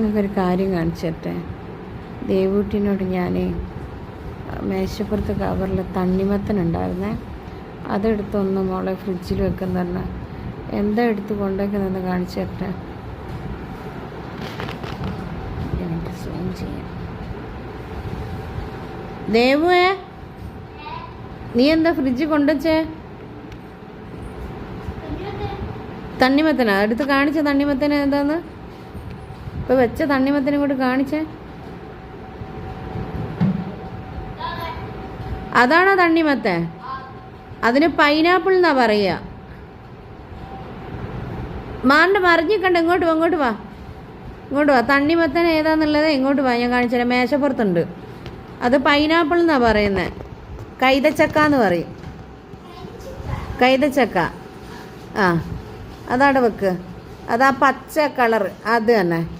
നിങ്ങൾക്കൊരു കാര്യം കാണിച്ചു ദേവൂട്ടിനോട് ഞാൻ മേശപ്പുറത്ത് കവറിൽ തണ്ണിമത്തനുണ്ടായിരുന്നേ. അതെടുത്തൊന്ന് മോളെ ഫ്രിഡ്ജിൽ വെക്കുന്ന പറഞ്ഞാൽ എന്താ എടുത്ത് കൊണ്ടുവയ്ക്കുന്നതെന്ന് കാണിച്ചു ദേവുവേ നീ എന്താ ഫ്രിഡ്ജ് കൊണ്ടുവച്ചേ? തണ്ണിമത്തനാ? എടുത്ത് കാണിച്ച തണ്ണിമത്തന എന്താന്ന്? ഇപ്പൊ വെച്ച തണ്ണിമത്തനും കൂടി കാണിച്ചേ. അതാണോ തണ്ണിമത്തെ അതിന് പൈനാപ്പിൾ എന്നാ പറയുക. മാറിന്റെ മറിഞ്ഞിക്കണ്ട കണ്ട ഇങ്ങോട്ട് വാ ഇങ്ങോട്ട് വാ. ഇങ്ങോട്ട് വാ. തണ്ണിമത്തൻ ഏതാന്നുള്ളത് ഇങ്ങോട്ട് വാ ഞാൻ കാണിച്ചുതരാം മേശപ്പുറത്തുണ്ട്. അത് പൈനാപ്പിൾ എന്നാ പറയുന്നത് കൈതച്ചക്ക എന്ന് പറയും. കൈതച്ചക്ക. ആ അതവിടെ വെക്ക്. അതാ പച്ച കളർ അത് തന്നെ.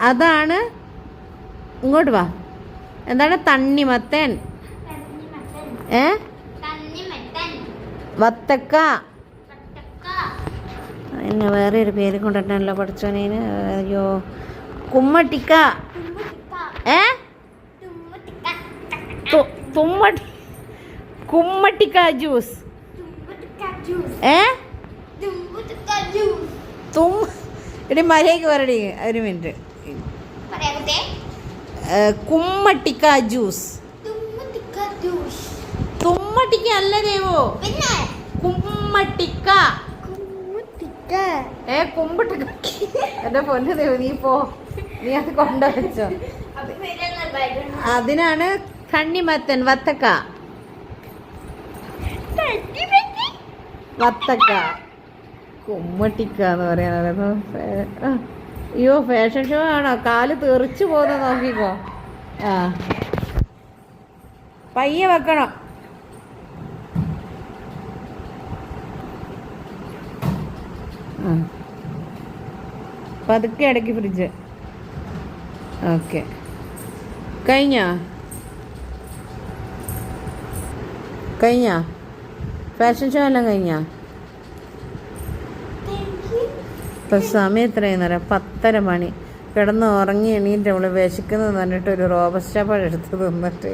അതാണ് ഇങ്ങോട്ട് വാ. എന്താണ്? തണ്ണിമത്തൻ. ഏ? വത്തക്ക. എന്നെ വേറെ ഒരു പേര് കൊണ്ടിട്ടല്ലോ പഠിച്ചോനേന്. അയ്യോ. കുമ്മട്ടിക്ക. ഏ? തുമ്മട്ടി കുമ്മട്ടിക്ക ജ്യൂസ്. ഏ? തും ഇടി മര്യാദയ്ക്ക് വരടി ഒരു മിനിറ്റ്. കുമ്മട്ടിക്ക ജ്യൂസ്. തുമ്മട്ടിക്ക അല്ല ദേവോ? കുമ്മട്ടിക്ക. ഏ കുമ്പിട്ടിക്ക. എന്റെ പൊന്നു ദേവ് നീ പോ. നീ അത് കൊണ്ടുവച്ചോ. അതിനാണ് കണ്ണിമത്തൻ വത്തക്ക. വത്തക്ക. കുമ്മട്ടിക്ക എന്ന് പറയാനത് അയ്യോ ഫാഷൻ ഷോ ആണോ? കാൽ തെറിച്ചു പോകുന്ന നോക്കിക്കോ. ആ. പയ്യെ വെക്കണം. പതുക്കെ ഇടയ്ക്ക് ഫ്രിഡ്ജ് ഓക്കെ. കഴിഞ്ഞോ? കഴിഞ്ഞോ? ഫാഷൻ ഷോ എല്ലാം കഴിഞ്ഞോ? ഇപ്പൊ സമയം എത്രയെന്ന് പറയാം പത്തര മണി. കിടന്ന് ഉറങ്ങി എണീറ്റ് അവൾ വിശക്കുന്നു പറഞ്ഞിട്ട് ഒരു റോബസ്റ്റ പഴം എടുത്ത് തിന്നിട്ട്.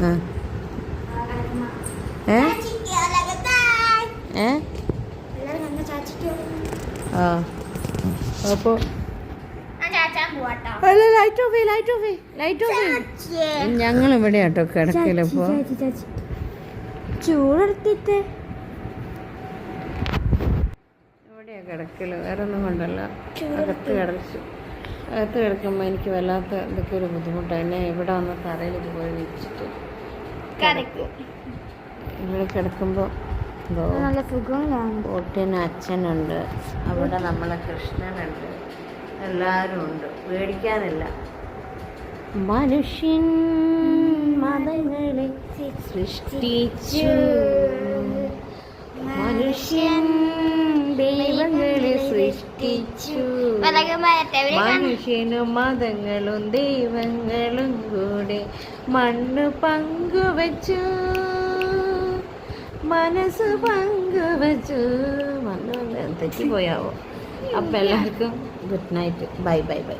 ആ. ഏ? ഏ? ആ. അപ്പോൾ അല്ല light off light off light off ഞങ്ങൾ ഇവിടെ കേട്ടോ കിടക്കില്ലപ്പോ ചൂടെടുത്തിട്ട്. കിടക്കൽ. വേറെ ഒന്നും കൊണ്ടല്ല അകത്ത് കിടച്ചു. അകത്ത് കിടക്കുമ്പോൾ എനിക്ക് വല്ലാത്ത ഇതൊക്കെ ഒരു ബുദ്ധിമുട്ടാണ് എന്നെ ഇവിടെ വന്ന് തറയിൽ ഇതുപോലെ വെച്ചിട്ട് ഇവിടെ കിടക്കുമ്പോൾ എന്തോ നല്ല അച്ഛനുണ്ട്. അവിടെ നമ്മളെ കൃഷ്ണനുണ്ട്. എല്ലാവരും ഉണ്ട് പേടിക്കാനില്ല. മനുഷ്യൻ മതങ്ങളെ സൃഷ്ടിച്ചു. മനുഷ്യൻ സൃഷ്ടിച്ചു മനുഷ്യനും മതങ്ങളും ദൈവങ്ങളും കൂടെ മണ്ണ് പങ്കുവച്ചു. മനസ്സ് പങ്കുവച്ചു. മണ്ണ് തെറ്റിപ്പോയാവോ അപ്പം എല്ലാവർക്കും good night. Bye bye bye.